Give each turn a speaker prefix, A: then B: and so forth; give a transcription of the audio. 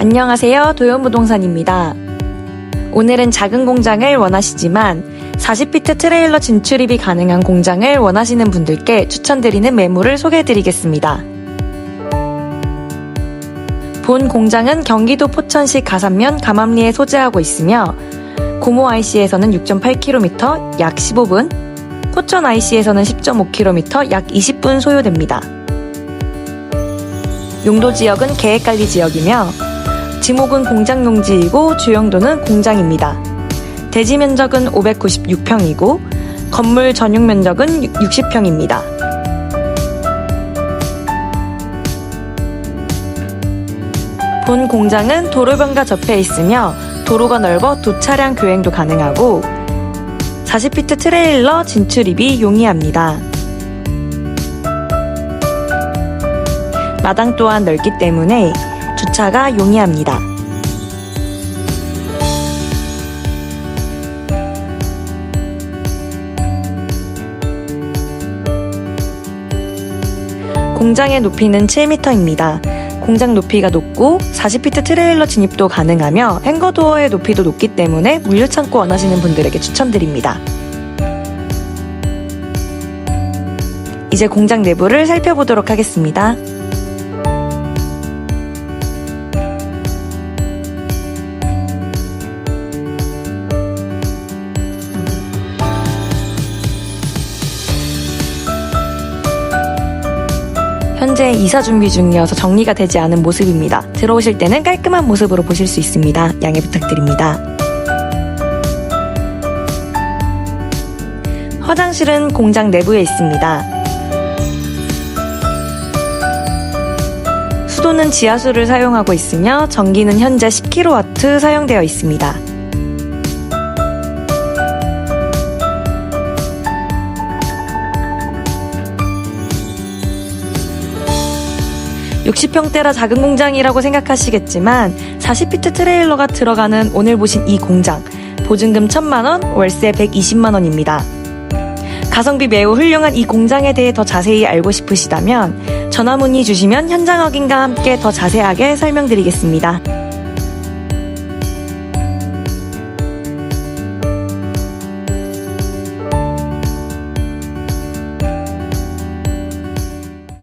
A: 안녕하세요. 도연부동산입니다. 오늘은 작은 공장을 원하시지만 40피트 트레일러 진출입이 가능한 공장을 원하시는 분들께 추천드리는 매물을 소개해드리겠습니다. 본 공장은 경기도 포천시 가산면 감암리에 소재하고 있으며 고모 IC에서는 6.8km 약 15분, 포천 IC에서는 10.5km 약 20분 소요됩니다. 용도 지역은 계획관리 지역이며 지목은 공장 용지이고 주영도는 공장입니다. 대지 면적은 596평이고 건물 전용 면적은 60평입니다. 본 공장은 도로변과 접해 있으며 도로가 넓어 두 차량 교행도 가능하고 40피트 트레일러 진출입이 용이합니다. 마당 또한 넓기 때문에 주차가 용이합니다. 공장의 높이는 7m입니다. 공장 높이가 높고 40피트 트레일러 진입도 가능하며 행거도어의 높이도 높기 때문에 물류창고 원하시는 분들에게 추천드립니다. 이제 공장 내부를 살펴보도록 하겠습니다. 현재 이사 준비 중이어서 정리가 되지 않은 모습입니다. 들어오실 때는 깔끔한 모습으로 보실 수 있습니다. 양해 부탁드립니다. 화장실은 공장 내부에 있습니다. 수도는 지하수를 사용하고 있으며 전기는 현재 10kW 사용되어 있습니다. 육십 평대라 작은 공장이라고 생각하시겠지만 40피트 트레일러가 들어가는 오늘 보신 이 공장 보증금 1000만원, 월세 120만원입니다. 가성비 매우 훌륭한 이 공장에 대해 더 자세히 알고 싶으시다면 전화 문의 주시면 현장 확인과 함께 더 자세하게 설명드리겠습니다.